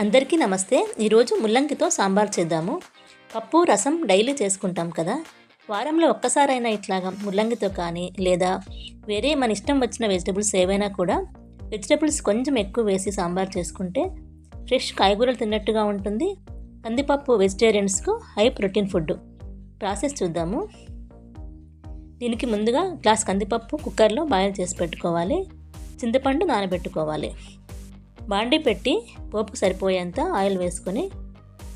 అందరికీ నమస్తే. ఈరోజు ముల్లంగితో సాంబార్ చేద్దాము. పప్పు రసం డైలీ చేసుకుంటాం కదా. వారంలో ఒక్కసారైనా ఇట్లాగా ముల్లంగితో కానీ లేదా వేరే మన ఇష్టం వచ్చిన వెజిటబుల్స్ ఏవైనా కూడా వెజిటబుల్స్ కొంచెం ఎక్కువ వేసి సాంబార్ చేసుకుంటే ఫ్రెష్ కాయగూరలు తిన్నట్టుగా ఉంటుంది. కందిపప్పు వెజిటేరియన్స్కు హై ప్రోటీన్ ఫుడ్ ప్రాసెస్ చూద్దాము. దీనికి ముందుగా గ్లాస్ కందిపప్పు కుక్కర్లో బాయిల్ చేసి పెట్టుకోవాలి. చింతపండు నానబెట్టుకోవాలి. బాండి పెట్టి పోపుకు సరిపోయేంత ఆయిల్ వేసుకొని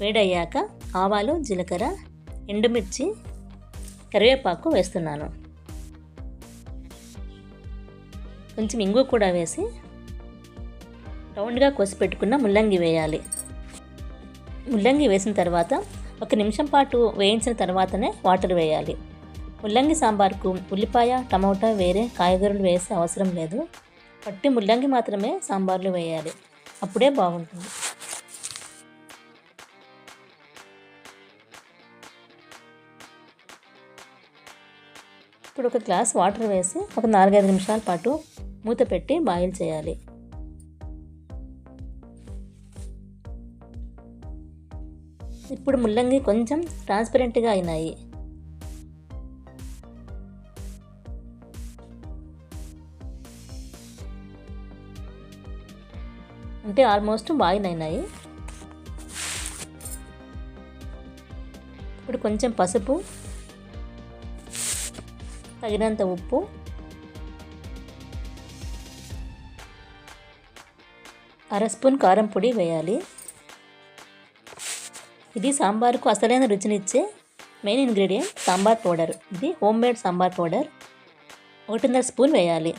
వేడయ్యాక ఆవాలు జీలకర్ర ఎండుమిర్చి కరివేపాకు వేస్తున్నాను. కొంచెం ఇంగు కూడా వేసి రౌండ్గా కోసి పెట్టుకున్న ముల్లంగి వేయాలి. ముల్లంగి వేసిన తర్వాత ఒక నిమిషం పాటు వేయించిన తర్వాతనే వాటర్ వేయాలి. ముల్లంగి సాంబార్కు ఉల్లిపాయ టమోటా వేరే కాయగూరలు వేసే అవసరం లేదు. పట్టి ముల్లంగి మాత్రమే సాంబార్లో వేయాలి. అప్పుడే బాగుంటుంది. ఇప్పుడు ఒక గ్లాస్ వాటర్ వేసి ఒక నాలుగైదు నిమిషాల పాటు మూత పెట్టి బాయిల్ చేయాలి. ఇప్పుడు ముల్లంగి కొంచెం ట్రాన్స్పరెంట్గా అయినాయి. అంటే ఆల్మోస్ట్ బాయిల్ అయినాయి ఇప్పుడు కొంచెం పసుపు తగినంత ఉప్పు అర స్పూన్ కారం పొడి వేయాలి. ఇది సాంబార్కు అసలైన రుచినిచ్చే మెయిన్ ఇంగ్రీడియంట్ సాంబార్ పౌడర్. ఇది హోమ్ మేడ్ సాంబార్ పౌడర్. ఒకటిన్నర స్పూన్ వేయాలి.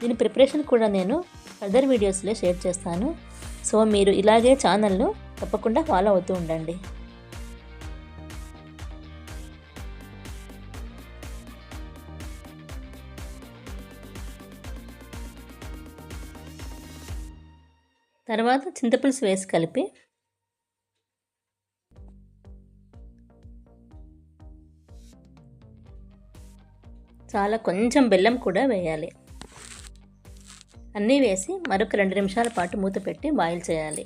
దీని ప్రిపరేషన్ కూడా నేను ఫర్దర్ వీడియోస్లో షేర్ చేస్తాను. సో మీరు ఇలాగే ఛానల్ను తప్పకుండా ఫాలో అవుతూ ఉండండి. తర్వాత చింతపులుసు వేసి కలిపి చాలా కొంచెం బెల్లం కూడా వేయాలి. అన్నీ వేసి మరొక రెండు నిమిషాల పాటు మూత పెట్టి బాయిల్ చేయాలి.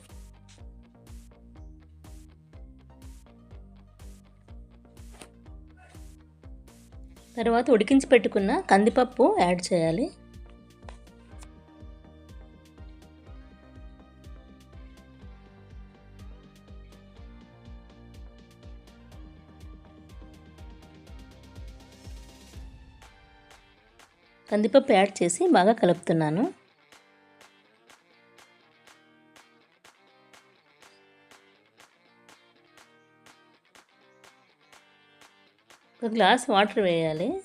తర్వాత ఉడికించి పెట్టుకున్న కందిపప్పు యాడ్ చేయాలి. కందిపప్పు యాడ్ చేసి బాగా కలుపుతున్నాను. ఒక గ్లాస్ వాటర్ వేయాలి.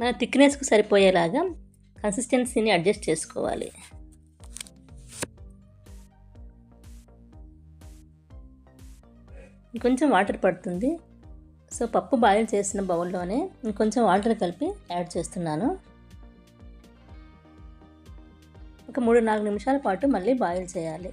మన థిక్నెస్కు సరిపోయేలాగా కన్సిస్టెన్సీని అడ్జస్ట్ చేసుకోవాలి. ఇంకొంచెం వాటర్ పడుతుంది. సో పప్పు బాయిల్ చేసిన బౌల్లోనే ఇంకొంచెం వాటర్ కలిపి యాడ్ చేస్తున్నాను. ఒక మూడు నాలుగు నిమిషాల పాటు మళ్ళీ బాయిల్ చేయాలి.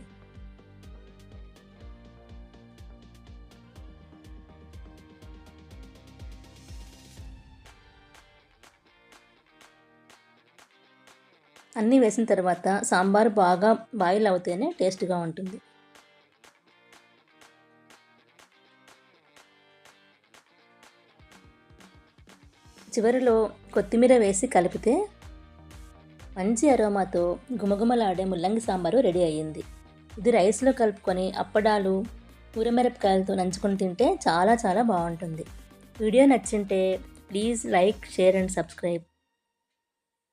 అన్నీ వేసిన తర్వాత సాంబార్ బాగా బాయిల్ అవుతేనే టేస్ట్గా ఉంటుంది. చివరిలో కొత్తిమీర వేసి కలిపితే మంచి అరోమాతో గుమగుమలాడే ముల్లంగి సాంబారు రెడీ అయ్యింది. ఇది రైస్లో కలుపుకొని అప్పడాలు కూరమిరపకాయలతో నంచుకొని తింటే చాలా చాలా బాగుంటుంది. Video నచ్చింటే please like share and subscribe.